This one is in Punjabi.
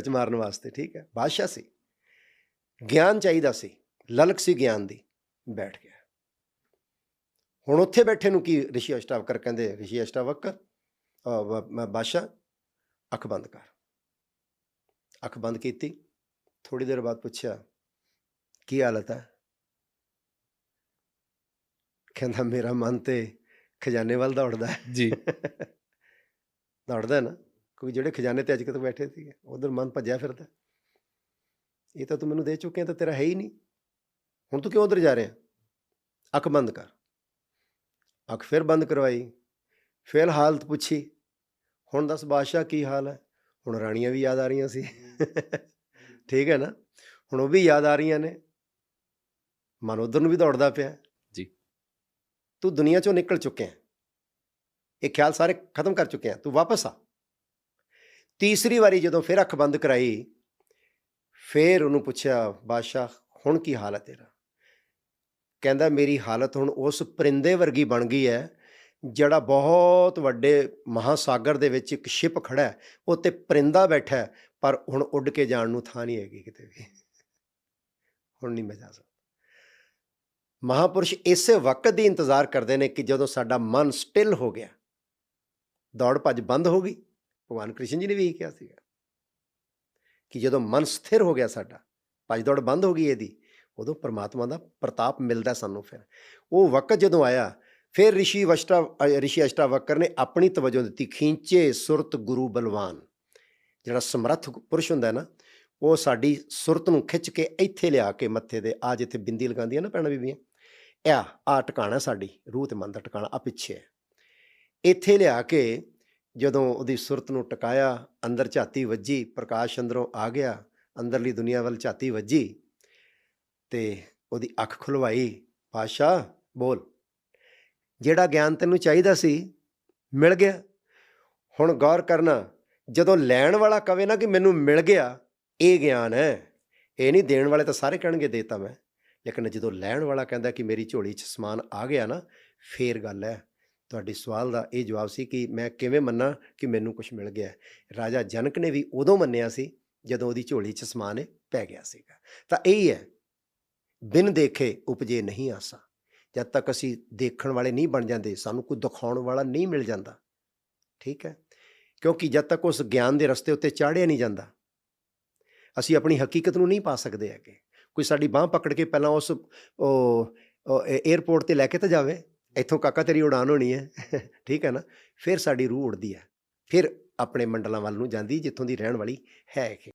ਚ ਮਾਰਨ ਵਾਸਤੇ ਠੀਕ ਹੈ? ਬਾਦਸ਼ਾਹ ਸੀ। ਗਿਆਨ ਚਾਹੀਦਾ ਸੀ। ਲਲਕ ਸੀ ਗਿਆਨ ਦੀ। ਬੈਠ ਗਿਆ। ਹੁਣ ਉੱਥੇ ਬੈਠੇ ਨੂੰ ਕੀ ਰਿਸ਼ੀ ਅਸ਼ਟਾਵਕਰ ਕਹਿੰਦੇ? ਰਿਸ਼ੀ ਅਸ਼ਟਾਵਕਰ ਬਾਦਸ਼ਾਹ ਅੱਖ ਬੰਦ ਕਰ। ਅੱਖ ਬੰਦ ਕੀਤੀ। ਥੋੜੀ ਦੇਰ ਬਾਅਦ ਪੁੱਛਿਆ ਕੀ ਹਾਲਤ ਹੈ? ਕਹਿੰਦਾ ਮੇਰਾ ਮਨ ਤੇ ਖਜ਼ਾਨੇ ਵੱਲ ਦੌੜਦਾ ਹੈ। ਜੀ। ਦੌੜਦਾ ਨਾ? ਕਿਉਂਕਿ ਜਿਹੜੇ ਖਜ਼ਾਨੇ ਤੇ ਅੱਜ ਤੱਕ ਬੈਠੇ ਸੀਗੇ ਉਧਰ ਮਨ ਭੱਜਿਆ ਫਿਰਦਾ। ਇਹ ਤਾਂ ਤੂੰ ਮੈਨੂੰ ਦੇ ਚੁੱਕਿਆ ਤਾਂ ਤੇਰਾ ਹੈ ਹੀ ਨਹੀਂ। ਹੁਣ ਤੂੰ ਕਿਉਂ ਉਧਰ ਜਾ ਰਿਹਾ? ਅੱਖ ਬੰਦ ਕਰ। ਅੱਖ ਫਿਰ ਬੰਦ ਕਰਵਾਈ। ਫਿਰ ਹਾਲਤ ਪੁੱਛੀ। ਹੁਣ ਦੱਸ ਬਾਦਸ਼ਾਹ ਕੀ ਹਾਲ ਹੈ? ਹੁਣ ਰਾਣੀਆਂ ਵੀ ਯਾਦ ਆ ਰਹੀਆਂ ਸੀ। ਠੀਕ ਹੈ ਨਾ? ਹੁਣ ਉਹ ਵੀ ਯਾਦ ਆ ਰਹੀਆਂ ਨੇ। ਮਨ ਉਧਰ ਨੂੰ ਵੀ ਦੌੜਦਾ ਪਿਆ। ਜੀ। ਤੂੰ ਦੁਨੀਆ ਚੋਂ ਨਿਕਲ ਚੁੱਕਿਆ। ਇਹ ਖਿਆਲ ਸਾਰੇ ਖਤਮ ਕਰ ਚੁੱਕੇ ਆ ਤੂੰ ਵਾਪਸ ਆ। ਤੀਸਰੀ ਵਾਰੀ ਜਦੋਂ ਫਿਰ ਅੱਖ ਬੰਦ ਕਰਾਈ, ਫਿਰ ਉਹਨੂੰ ਪੁੱਛਿਆ, ਬਾਦਸ਼ਾਹ, ਹੁਣ ਕੀ ਹਾਲ ਹੈ ਤੇਰਾ? ਕਹਿੰਦਾ, ਮੇਰੀ ਹਾਲਤ ਹੁਣ ਉਸ ਪਰਿੰਦੇ ਵਰਗੀ ਬਣ ਗਈ ਹੈ, ਜਿਹੜਾ ਬਹੁਤ ਵੱਡੇ ਮਹਾਸਾਗਰ ਦੇ ਵਿੱਚ ਇੱਕ ਸ਼ਿਪ ਖੜਾ ਹੈ 'ਤੇ ਪਰਿੰਦਾ ਬੈਠਾ ਹੈ, ਪਰ ਹੁਣ ਉੱਡ ਕੇ ਜਾਣ ਨੂੰ ਥਾਂ ਨਹੀਂ ਹੈਗੀ ਕਿਤੇ ਵੀ। ਹੁਣ ਨਹੀਂ ਮੈਂ ਜਾ ਸਕਦਾ। ਮਹਾਪੁਰਸ਼ ਇਸੇ ਵਕਤ ਦੀ ਇੰਤਜ਼ਾਰ ਕਰਦੇ ਨੇ ਕਿ ਜਦੋਂ ਸਾਡਾ ਮਨ ਸਟਿਲ ਹੋ ਗਿਆ, ਦੌੜ ਭੱਜ ਬੰਦ ਹੋ ਗਈ। ਭਗਵਾਨ ਕ੍ਰਿਸ਼ਨ ਜੀ ਨੇ ਵੀ ਇਹ ਕਿਹਾ ਸੀਗਾ ਕਿ ਜਦੋਂ ਮਨ ਸਥਿਰ ਹੋ ਗਿਆ ਸਾਡਾ ਭੱਜ ਦੌੜ ਬੰਦ ਹੋ ਗਈ ਇਹਦੀ ਉਦੋਂ ਪਰਮਾਤਮਾ ਦਾ ਪ੍ਰਤਾਪ ਮਿਲਦਾ ਸਾਨੂੰ ਫਿਰ। ਉਹ ਵਕਤ ਜਦੋਂ ਆਇਆ ਫਿਰ ਰਿਸ਼ੀ ਵਸ਼ਟਾ ਅ, ਰਿਸ਼ੀ ਅਸ਼ਟਾਵਕਰ ਨੇ ਆਪਣੀ ਤਵਜੋ ਦਿੱਤੀ ਖਿੰਚੇ ਸੁਰਤ ਗੁਰੂ ਬਲਵਾਨ। ਜਿਹੜਾ ਸਮਰੱਥ ਪੁਰਸ਼ ਹੁੰਦਾ ਨਾ ਉਹ ਸਾਡੀ ਸੁਰਤ ਨੂੰ ਖਿੱਚ ਕੇ ਇੱਥੇ ਲਿਆ ਕੇ ਮੱਥੇ ਦੇ ਆ ਜਿੱਥੇ ਬਿੰਦੀ ਲਗਾਉਂਦੀਆਂ ਨਾ ਭੈਣਾਂ ਬੀਬੀਆਂ ਇਹ ਆ ਟਿਕਾਣਾ ਸਾਡੀ ਰੂਹ ਤੇ ਮਨ ਦਾ ਟਿਕਾਣਾ ਆ ਪਿੱਛੇ ਹੈ। ਇੱਥੇ ਲਿਆ ਕੇ ਜਦੋਂ ਉਹਦੀ ਸੁਰਤ ਨੂੰ ਟਿਕਾਇਆ, ਅੰਦਰ ਝਾਤੀ ਵੱਜੀ, ਪ੍ਰਕਾਸ਼ ਅੰਦਰੋਂ ਆ ਗਿਆ, ਅੰਦਰਲੀ ਦੁਨੀਆ ਵੱਲ ਝਾਤੀ ਵੱਜੀ ਤੇ ਉਹਦੀ ਅੱਖ ਖੁਲਵਾਈ ਪਾਸ਼ਾ ਬੋਲ। ਜਿਹੜਾ ਗਿਆਨ ਤੈਨੂੰ ਚਾਹੀਦਾ ਸੀ, ਮਿਲ ਗਿਆ। ਹੁਣ ਗੌਰ ਕਰਨਾ, ਜਦੋਂ ਲੈਣ ਵਾਲਾ ਕਵੇ ਨਾ ਕਿ ਮੈਨੂੰ ਮਿਲ ਗਿਆ, ਇਹ ਗਿਆਨ ਹੈ। ਇਹ ਨਹੀਂ ਦੇਣ ਵਾਲੇ ਤਾਂ ਸਾਰੇ ਕਹਿਣਗੇ, ਦੇਤਾ ਮੈਂ। ਲੇਕਿਨ ਜਦੋਂ ਲੈਣ ਵਾਲਾ ਕਹਿੰਦਾ ਕਿ ਮੇਰੀ ਝੋਲੀ 'ਚ ਸਮਾਨ ਆ ਗਿਆ ਨਾ, ਫੇਰ ਗੱਲ ਹੈ। ਤੁਹਾਡੇ ਸਵਾਲ ਦਾ ਇਹ ਜਵਾਬ ਸੀ ਕਿ ਮੈਂ ਕਿਵੇਂ ਮੰਨਾਂ ਕਿ ਮੈਨੂੰ ਕੁਝ ਮਿਲ ਗਿਆ ਰਾਜਾ ਜਨਕ ਨੇ ਵੀ ਉਦੋਂ ਮੰਨਿਆ ਸੀ ਜਦੋਂ ਉਹਦੀ ਝੋਲੀ 'ਚ ਸਮਾਨ ਪੈ ਗਿਆ ਸੀਗਾ। ਤਾਂ ਇਹ ਹੈ ਬਿਨ ਦੇਖੇ ਉਪਜੇ ਨਹੀਂ ਆਸਾ। ਜਦ ਤੱਕ ਅਸੀਂ ਦੇਖਣ ਵਾਲੇ ਨਹੀਂ ਬਣ ਜਾਂਦੇ, ਸਾਨੂੰ ਕੋਈ ਦਿਖਾਉਣ ਵਾਲਾ ਨਹੀਂ ਮਿਲ ਜਾਂਦਾ। ਠੀਕ ਹੈ? ਕਿਉਂਕਿ ਜਦ ਤੱਕ ਉਸ ਗਿਆਨ ਦੇ ਰਸਤੇ ਉੱਤੇ ਚਾੜਿਆ ਨਹੀਂ ਜਾਂਦਾ, ਅਸੀਂ ਆਪਣੀ ਹਕੀਕਤ ਨੂੰ ਨਹੀਂ ਪਾ ਸਕਦੇ ਹੈਗੇ। ਕੋਈ ਸਾਡੀ ਬਾਹ ਪਕੜ ਕੇ ਪਹਿਲਾਂ ਉਸ, ਉਹ 에ਅਰਪੋਰਟ ਤੇ ਲੈ ਕੇ ਤਾਂ ਜਾਵੇ। ਇੱਥੋਂ ਕਾਕਾ ਤੇਰੀ ਉਡਾਨ ਹੋਣੀ ਹੈ। ਠੀਕ ਹੈ ਨਾ? ਫਿਰ ਸਾਡੀ ਰੂਹ ਉੜਦੀ ਹੈ। ਫਿਰ ਆਪਣੇ ਮੰਡਲਾਂ ਵੱਲ ਨੂੰ ਜਾਂਦੀ ਜਿੱਥੋਂ ਦੀ ਰਹਿਣ ਵਾਲੀ ਹੈ ਇਹ।